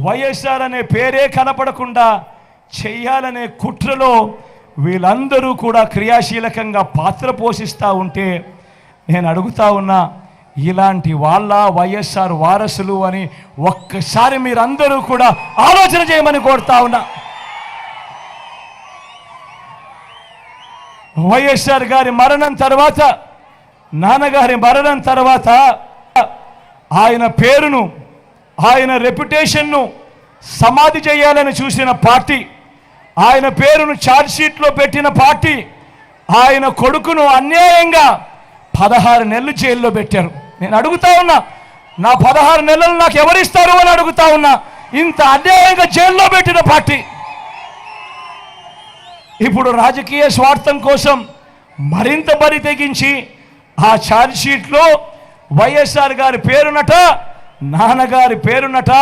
వైఎస్ఆర్ అనే పేరే కనపడకుండా చెయ్యాలనే కుట్రలో వీళ్ళందరూ కూడా క్రియాశీలకంగా పాత్ర పోషిస్తూ ఉంటే నేను అడుగుతా ఉన్నా ఇలాంటి వాళ్ళ వైఎస్ఆర్ వారసులు అని ఒక్కసారి మీరందరూ కూడా ఆలోచన చేయమని కోరుతా ఉన్నా. వైఎస్ఆర్ గారి మరణం తర్వాత నాన్నగారి మరణం తర్వాత ఆయన పేరును ఆయన రెప్యుటేషన్ను సమాధి చేయాలని చూసిన పార్టీ ఆయన పేరును ఛార్జ్షీట్లో పెట్టిన పార్టీ ఆయన కొడుకును అన్యాయంగా పదహారు నెలలు జైల్లో పెట్టారు. నేను అడుగుతా ఉన్నా నా పదహారు నెలలు నాకు ఎవరిస్తారు అని అడుగుతా ఉన్నా ఇంత అన్యాయంగా జైల్లో పెట్టిన పార్టీ. ఇప్పుడు రాజకీయ స్వార్థం కోసం మరింత బరి తెగించి ఆ ఛార్జ్షీట్లో వైఎస్ఆర్ గారి పేరునట నాన్నగారి పేరునట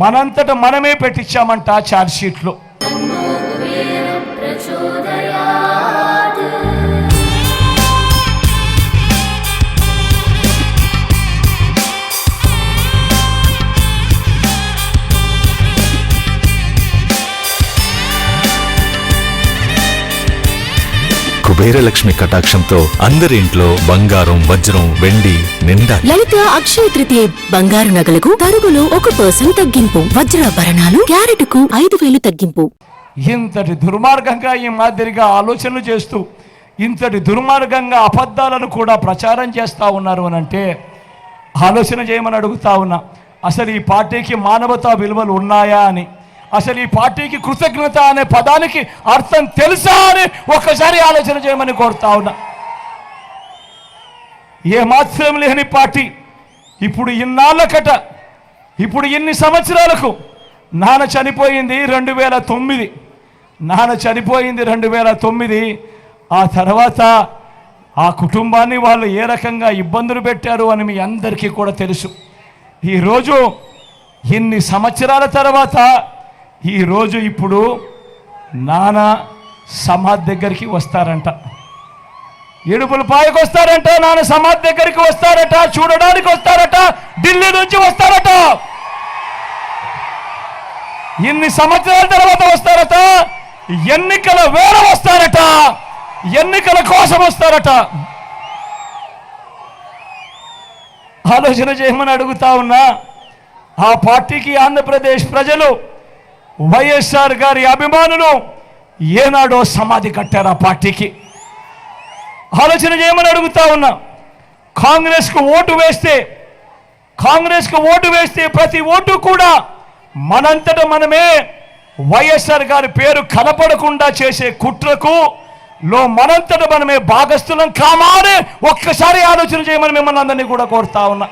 మనంతట మనమే పెట్టించామంట ఛార్జ్ షీట్లో కుబేరలక్ష్మి కటాక్షంతో అందరి ఇంట్లో బంగారం వజ్రం వెండి నిండా లలిత అక్షయ తృతీయ బంగారు నగలకు తరుగులో ఒక పర్సెంట్ తగ్గింపు. వజ్రాభరణాలు క్యారెట్కు ఐదు వేలు తగ్గింపు. ఇంతటి దుర్మార్గంగా ఈ మాదిరిగా ఆలోచనలు చేస్తూ ఇంతటి దుర్మార్గంగా అబద్ధాలను కూడా ప్రచారం చేస్తూ ఉన్నారు అని అంటే ఆలోచన చేయమని అడుగుతా ఉన్నా అసలు ఈ పార్టీకి మానవతా విలువలు ఉన్నాయా అని. అసలు ఈ పార్టీకి కృతజ్ఞత అనే పదానికి అర్థం తెలుసా అని ఒక్కసారి ఆలోచన చేయమని కోరుతా ఉన్నా. ఏమాత్రం లేని పార్టీ ఇప్పుడు ఇన్నాళ్ళకట ఇప్పుడు ఇన్ని సంవత్సరాలకు నాన్న చనిపోయింది రెండు వేల తొమ్మిది. నాన్న చనిపోయింది రెండు వేల తొమ్మిది. ఆ తర్వాత ఆ కుటుంబాన్ని వాళ్ళు ఏ రకంగా ఇబ్బందులు పెట్టారు అని మీ అందరికీ కూడా తెలుసు. ఈరోజు ఇన్ని సంవత్సరాల తర్వాత ఈరోజు ఇప్పుడు నాన్న సమాధి దగ్గరికి వస్తారంట. ఏడుపుల పాయకు వస్తారంట నాన్న సమాధి దగ్గరికి వస్తారట చూడడానికి వస్తారట ఢిల్లీ నుంచి వస్తారట. ఇన్ని సంవత్సరాల తర్వాత వస్తారట ఎన్నికల వేళ వస్తారట ఎన్నికల కోసం వస్తారట. ఆలోచన చేయమని అడుగుతా ఉన్నా ఆ పార్టీకి ఆంధ్రప్రదేశ్ ప్రజలు వైఎస్ఆర్ గారి అభిమానులు ఏనాడో సమాధి కట్టారు ఆ పార్టీకి? ఆలోచన చేయమని అడుగుతా ఉన్నా. కాంగ్రెస్కు ఓటు వేస్తే కాంగ్రెస్కు ఓటు వేస్తే ప్రతి ఓటు కూడా మనంతట మనమే. వైఎస్ఆర్ గారి పేరు కనపడకుండా చేసే కుట్రకు లో మనంతట మనమే భాగస్థులం కామానే ఒక్కసారి ఆలోచన చేయమని మిమ్మల్ని అందరినీ కూడా కోరుతా ఉన్నా.